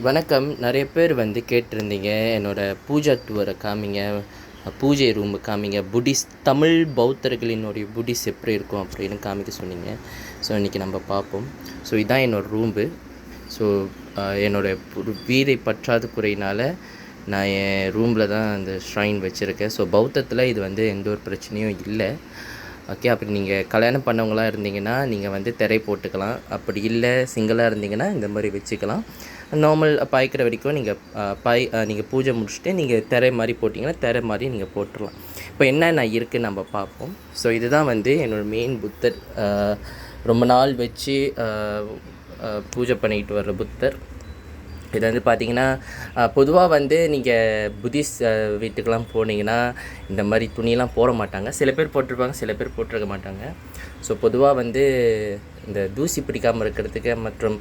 வணக்கம். நிறைய பேர் வந்து கேட்டிருந்தீங்க என்னோடய பூஜா டூரை காமிங்க பூஜை ரூமு காமிங்க. புடிஸ் தமிழ் பௌத்தர்களினுடைய புடிஸ் எப்படி இருக்கும் அப்படின்னு காமிக்க சொன்னீங்க. ஸோ இன்றைக்கி நம்ம பார்ப்போம். ஸோ இதுதான் என்னோடய ரூம்பு ஸோ என்னோடய வீதை பற்றாத குறையினால் நான் என் ரூமில் தான் அந்த ஷ்ரைன் வச்சுருக்கேன். ஸோ பௌத்தத்தில் இது வந்து எந்த ஒரு பிரச்சனையும் இல்லை. ஓகே அப்படி நீங்கள் கல்யாணம் பண்ணவங்களா இருந்தீங்கன்னா நீங்கள் வந்து திரை போட்டுக்கலாம். அப்படி இல்லை சிங்கிளாக இருந்தீங்கன்னா இந்த மாதிரி வச்சுக்கலாம். நார்மல் பாய்க்கிற வரைக்கும் நீங்கள் பாய் நீங்கள் பூஜை முடிச்சுட்டு நீங்கள் திரை மாதிரி போட்டிங்கன்னா திரை மாதிரி நீங்கள் போட்டுடலாம் இப்போ என்னென்ன இருக்குதுன்னு நம்ம பார்ப்போம். ஸோ இதுதான் வந்து என்னோடய மெயின் புத்தர் ரொம்ப நாள் வச்சு பூஜை பண்ணிக்கிட்டு வர்ற புத்தர். இது வந்து பார்த்தீங்கன்னா பொதுவாக வந்து நீங்கள் புத்திஸ்ட் வீட்டுக்கெலாம் போனீங்கன்னா இந்த மாதிரி துணியெலாம் போட மாட்டாங்க. சில பேர் போட்டிருப்பாங்க சில பேர் போட்டிருக்க மாட்டாங்க. ஸோ பொதுவாக வந்து இந்த தூசி பிடிக்காமல் இருக்கிறதுக்கு மற்றும்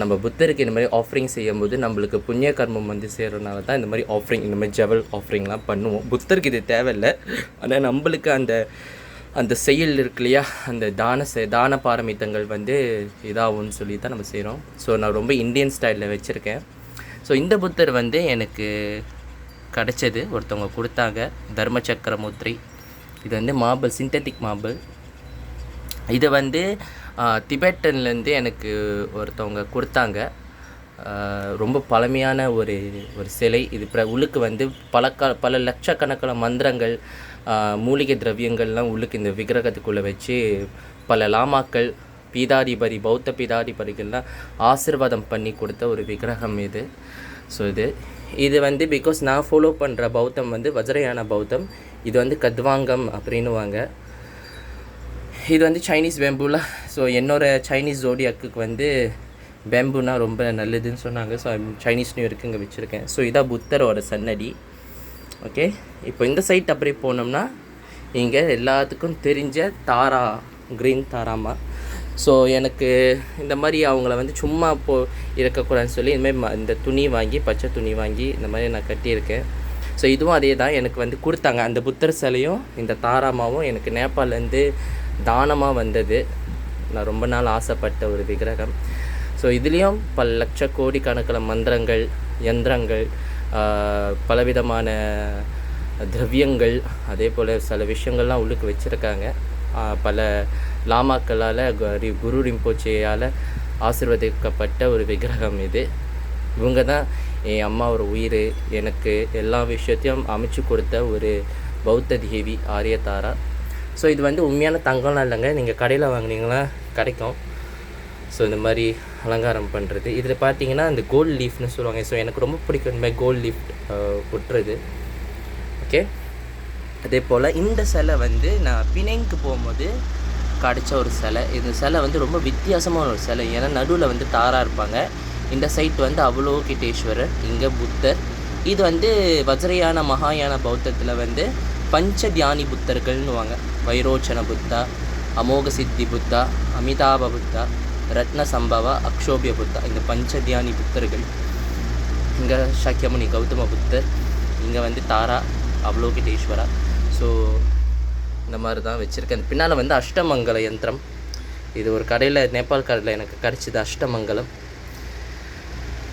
நம்ம புத்தருக்கு இந்த மாதிரி ஆஃபரிங் செய்யும்போது நம்மளுக்கு புண்ணிய கர்மம் வந்து சேர்றதுனால தான் இந்த மாதிரி ஆஃபரிங் இந்த மாதிரி ஜவல் ஆஃபரிங்லாம் பண்ணுவோம். புத்தருக்கு இது தேவையில்லை. ஆனால் நம்மளுக்கு அந்த அந்த செயல் இருக்கு இல்லையா? அந்த தான செ தான பாரமித்தங்கள் வந்து இதாகும்னு சொல்லி தான் நம்ம செய்கிறோம் ஸோ நான் ரொம்ப இந்தியன் ஸ்டைலில் வச்சுருக்கேன். ஸோ இந்த புத்தர் வந்து எனக்கு கிடச்சது ஒருத்தவங்க கொடுத்தாங்க. தர்ம சக்கர முத்திரை இது வந்து மார்பிள் சிந்தட்டிக் மார்பிள் இது வந்து திபெட்டன்லேருந்து எனக்கு ஒருத்தவங்க கொடுத்தாங்க. ரொம்ப பழமையான ஒரு ஒரு சிலை. இது பிர உள்ளுக்கு வந்து பல க பல லட்சக்கணக்கான மந்திரங்கள் மூலிகை திரவியங்கள்லாம் உள்ளுக்கு இந்த விக்கிரகத்துக்குள்ளே வச்சு பல லாமாக்கள் பீதாதிபதி பௌத்த பீதாதிபதிகள்லாம் ஆசிர்வாதம் பண்ணி கொடுத்த ஒரு விக்கிரகம் இது. ஸோ இது இது வந்து பிகாஸ் நான் ஃபாலோ பண்ணுற பௌத்தம் வந்து வஜ்ரயான பௌத்தம். இது வந்து கத்வாங்கம் அப்படின்னுவாங்க. இது வந்து சைனீஸ் பேம்புல ஸோ என்னோட சைனீஸ் ஜோடியாக்கு வந்து பேம்புனா ரொம்ப நல்லதுன்னு சொன்னாங்க. ஸோ சைனீஸ் நியூ இருக்கு இங்கே வச்சுருக்கேன். ஸோ இதான் புத்தரோட சன்னடி ஓகே இப்போ இந்த சைட் அப்படியே போனோம்னா இங்கே எல்லாத்துக்கும் தெரிஞ்ச தாரா க்ரீன் தாராமா ஸோ எனக்கு இந்த மாதிரி அவங்கள வந்து சும்மா போ இருக்கக்கூடாதுன்னு சொல்லி இந்தமாதிரி ம- இந்த துணி வாங்கி பச்சை துணி வாங்கி இந்த மாதிரி நான் கட்டியிருக்கேன். ஸோ இதுவும் அதே தான் எனக்கு வந்து கொடுத்தாங்க. அந்த புத்தர் சிலையும் இந்த தாராமாவும் எனக்கு நேபாள்லேருந்து தானமாக வந்தது. நான் ரொம்ப நாள் ஆசைப்பட்ட ஒரு விக்கிரகம். ஸோ இதுலேயும் பல லட்ச கோடிக்கணக்கில் மந்திரங்கள் யந்திரங்கள் பலவிதமான திரவியங்கள் அதே போல் சில விஷயங்கள்லாம் உள்ளுக்கு வச்சுருக்காங்க. பல லாமாக்களால் குரு ரிம்போச்சேயால் ஆசிர்வதிக்கப்பட்ட ஒரு விக்கிரகம் இது. இவங்க தான் என் அம்மாவோட உயிர் எனக்கு எல்லா விஷயத்தையும் அமைச்சு கொடுத்த ஒரு பௌத்த தேவி ஆரியதாரா ஸோ இது வந்து உண்மையான தங்கம்லாம் இல்லைங்க. நீங்கள் கடையில் வாங்கினீங்கன்னா கிடைக்கும். ஸோ இந்த மாதிரி அலங்காரம் பண்ணுறது இதில் பார்த்தீங்கன்னா இந்த கோல்ட் லீஃப்னு சொல்லுவாங்க. ஸோ எனக்கு ரொம்ப பிடிக்கும் இந்த மாதிரி கோல்ட் லீஃப் கொட்டுறது. ஓகே அதே போல் இந்த சிலை வந்து நான் பிணைங்க்கு போகும்போது கிடைச்ச ஒரு சிலை. இந்த சிலை வந்து ரொம்ப வித்தியாசமான ஒரு சிலை. ஏன்னா நடுவில் வந்து தாராக இருப்பாங்க. இந்த சைட் வந்து அவலோகிட்டேஸ்வரர் இங்கே புத்தர். இது வந்து வஜ்ரயான மகாயான பௌத்தத்தில் வந்து பஞ்ச தியானி புத்தர்கள்னுவாங்க வைரோச்சன புத்தா அமோக சித்தி புத்தா அமிதாப புத்தா. ரத்ன சம்பவா அக்ஷோபிய புத்தா இந்த பஞ்சதியானி புத்தர்கள். இங்கே சாக்கியமுனி கௌதம புத்தர் இங்கே வந்து தாரா அவலோகிதேஸ்வரா. ஸோ இந்த மாதிரி தான் வச்சுருக்கேன். பின்னால் வந்து அஷ்டமங்கல யந்திரம். இது ஒரு கடையில் நேபாள் கடையில் எனக்கு கிடச்சிது அஷ்டமங்கலம்.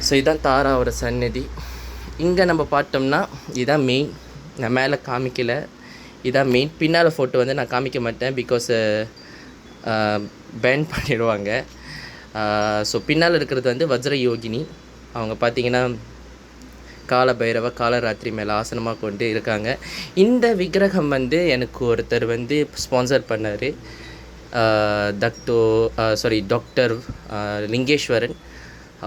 ஸோ இதுதான் தாராவோட சந்நிதி. இங்கே நம்ம பார்த்தோம்னா இதுதான் மெயின் நான் மேலே காமிக்கல. இதான் மெயின் பின்னால் ஃபோட்டோ வந்து நான் காமிக்க மாட்டேன் பிகாஸ் பேன் பண்ணிடுவாங்க. ஸோ பின்னால் இருக்கிறது வந்து வஜ்ர யோகினி அவங்க பார்த்தீங்கன்னா கால பைரவ காலராத்திரி மேலே ஆசனமாக கொண்டு இருக்காங்க. இந்த விக்கிரகம் வந்து எனக்கு ஒருத்தர் வந்து ஸ்பான்சர் பண்ணார். தக்டோ சாரி டாக்டர் லிங்கேஸ்வரன்.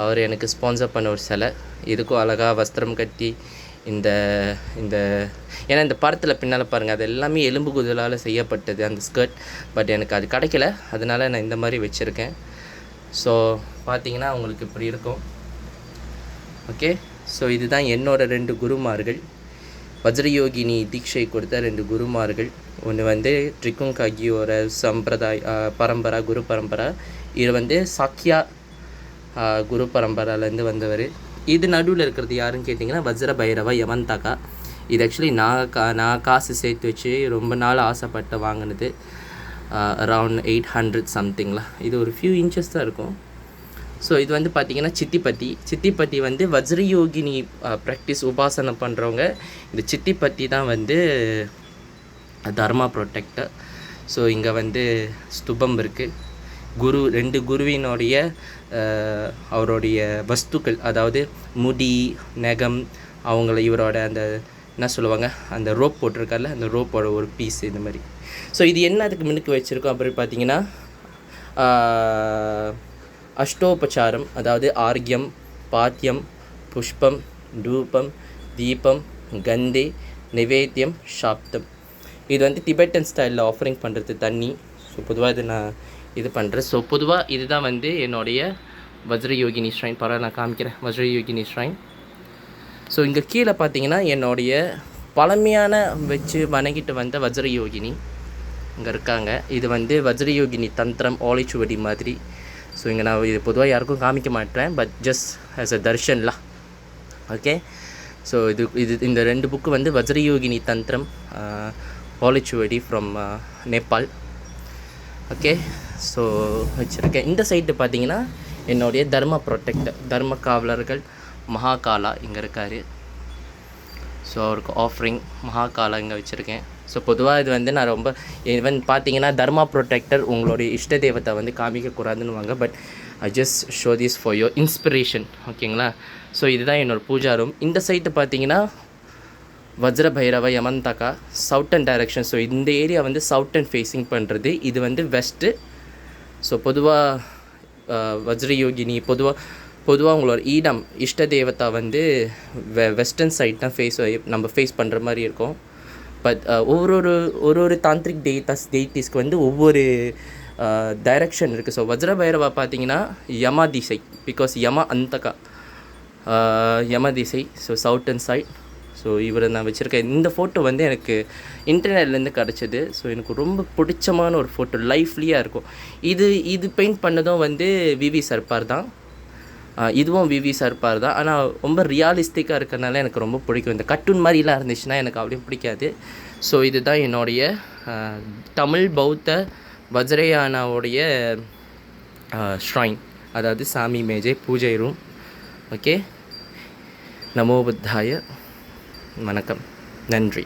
அவர் எனக்கு ஸ்பான்சர் பண்ண ஒரு சிலை. இதுக்கும் அழகாக வஸ்திரம் கட்டி இந்த இந்த ஏன்னா இந்த படத்தில் பின்னால் பாருங்கள் அது எல்லாமே எலும்பு குதலால் செய்யப்பட்டது அந்த ஸ்கர்ட் பட் எனக்கு அது கிடைக்கல. அதனால் நான் இந்த மாதிரி வச்சுருக்கேன். ஸோ பார்த்தீங்கன்னா உங்களுக்கு இப்படி இருக்கும். ஓகே ஸோ இதுதான் என்னோட ரெண்டு குருமார்கள். வஜ்ரயோகினி தீட்சை கொடுத்த ரெண்டு குருமார்கள். ஒன்று வந்து ட்ரிக்குங்காகியோர சம்பிரதாய் பரம்பரா குரு பரம்பரா. இது வந்து சாக்கியா குரு பரம்பராலேருந்து வந்தவர். இது நடுவில் இருக்கிறது யாருன்னு கேட்டிங்கன்னா வஜ்ர பைரவா யமந்தாக்கா இது ஆக்சுவலி நான் கா நான் காசு சேர்த்து வச்சு ரொம்ப நாள் ஆசைப்பட்டு வாங்கினது. அரவுண்ட் எயிட் ஹண்ட்ரட் சம்திங்லாம் இது ஒரு ஃபியூ இன்ச்சஸ் தான் இருக்கும். ஸோ இது வந்து பார்த்தீங்கன்னா சித்திப்பத்தி சித்திப்பத்தி வந்து வஜ்ரயோகினி uh, ப்ராக்டிஸ் உபாசனை பண்ணுறவங்க இந்த சித்திப்பத்தி தான் வந்து uh, தர்மா ப்ரொடெக்டர் ஸோ இங்கே வந்து ஸ்துபம் இருக்குது குரு ரெண்டு குருவினுடைய uh, அவருடைய வஸ்துக்கள் அதாவது முடி நகம் அவங்கள இவரோட அந்த என்ன சொல்லுவாங்க? அந்த ரோப் போட்டிருக்கார்ல அந்த ரோப்போட ஒரு பீஸ் இந்த மாதிரி. ஸோ இது என்ன அதுக்கு முன்னுக்கு வச்சுருக்கோம் அப்படி பார்த்தீங்கன்னா அஷ்டோபச்சாரம் அதாவது ஆர்கியம் பாத்தியம் புஷ்பம் தூபம் தீபம் கந்தே நிவேத்தியம் சாப்தம். இது வந்து டிபெட்டன் ஸ்டைலில் ஆஃபரிங் பண்ணுறது தண்ணி. ஸோ பொதுவாக இது நான் இது பண்ணுறேன் ஸோ பொதுவாக இதுதான் வந்து என்னுடைய வஜ்ரயோகினி ஷ்ரைன் பரவாயில்ல நான் காமிக்கிறேன். வஜ்ரயோகினி ஷ்ரைன் ஸோ இங்கே கீழே பார்த்தீங்கன்னா என்னுடைய பழமையான வச்சு வணங்கிட்டு வந்த வஜ்ரயோகினி இங்கே இருக்காங்க. இது வந்து வஜ்ரயோகினி தந்திரம் ஓலைச்சுவடி மாதிரி. ஸோ இங்கே நான் இது பொதுவாக யாருக்கும் காமிக்க மாட்டேன் பட் ஜஸ்ட் ஆஸ் அ தர்ஷன்லாம் ஓகே ஸோ இது இது இந்த ரெண்டு புக்கு வந்து வஜ்ரயோகினி தந்திரம் ஓலைச்சுவடி ஃப்ரம் நேபாள். ஓகே ஸோ வச்சுருக்கேன். இந்த சைட்டு பார்த்தீங்கன்னா என்னுடைய தர்ம ப்ரொடெக்டர் தர்ம காவலர்கள் மகாகாலா இங்கே இருக்கார். ஸோ அவருக்கு ஆஃபரிங் மகாகாலா இங்கே வச்சுருக்கேன். ஸோ பொதுவாக இது வந்து நான் ரொம்ப ஈவன் பார்த்தீங்கன்னா தர்மா ப்ரொடெக்டர் உங்களுடைய இஷ்ட தெய்வத்தை வந்து காமிக்கக்கூடாதுன்னு வாங்க but I just show this for your inspiration ஓகேங்களா? ஸோ இதுதான் என்னோடய பூஜா ரூம் இந்த சைட்டு பார்த்தீங்கன்னா Vajra Bhairava Yamantaka southern direction so இந்த ஏரியா வந்து சவுட்டன் ஃபேஸிங் பண்ணுறது இது வந்து வெஸ்ட்டு ஸோ பொதுவாக வஜ்ரயோகினி பொதுவாக பொதுவாக உங்களோட ஈடம் இஷ்ட தேவதா வந்து வெ வெஸ்டர்ன் சைட் தான் ஃபேஸ் நம்ம ஃபேஸ் பண்ணுற மாதிரி இருக்கும். பட் ஒவ்வொரு ஒரு ஒரு ஒரு தாந்திரிக் டேட்டாஸ் டெய்டிஸ்க்கு வந்து ஒவ்வொரு டைரக்ஷன் இருக்குது ஸோ வஜ்ர பைரவா பார்த்தீங்கன்னா யமா திசை பிகாஸ் யமா அந்தகா. யம திசை ஸோ சவுட்டன் சைட் ஸோ இவரை நான் வச்சுருக்கேன் இந்த ஃபோட்டோ வந்து எனக்கு இன்டர்நெட்லேருந்து கிடச்சிது. ஸோ எனக்கு ரொம்ப பிடிச்சமான ஒரு ஃபோட்டோ லைஃப்லியாக இருக்கும். இது இது பெயிண்ட் பண்ணதும் வந்து விவி சர்பார் தான். இதுவும் விவி சர்பார் தான். ஆனால் ரொம்ப ரியாலிஸ்டிக்காக இருக்கிறனால எனக்கு ரொம்ப பிடிக்கும். இந்த கட்டுன் மாதிரிலாம் இருந்துச்சுன்னா எனக்கு அப்படியே பிடிக்காது. ஸோ இதுதான் என்னுடைய தமிழ் பௌத்த வஜ்ரயானாவுடைய ஷ்ரைன் அதாவது சாமி மேஜை பூஜை ரூம் ஓகே நமோ புத்தாய வணக்கம். நன்றி.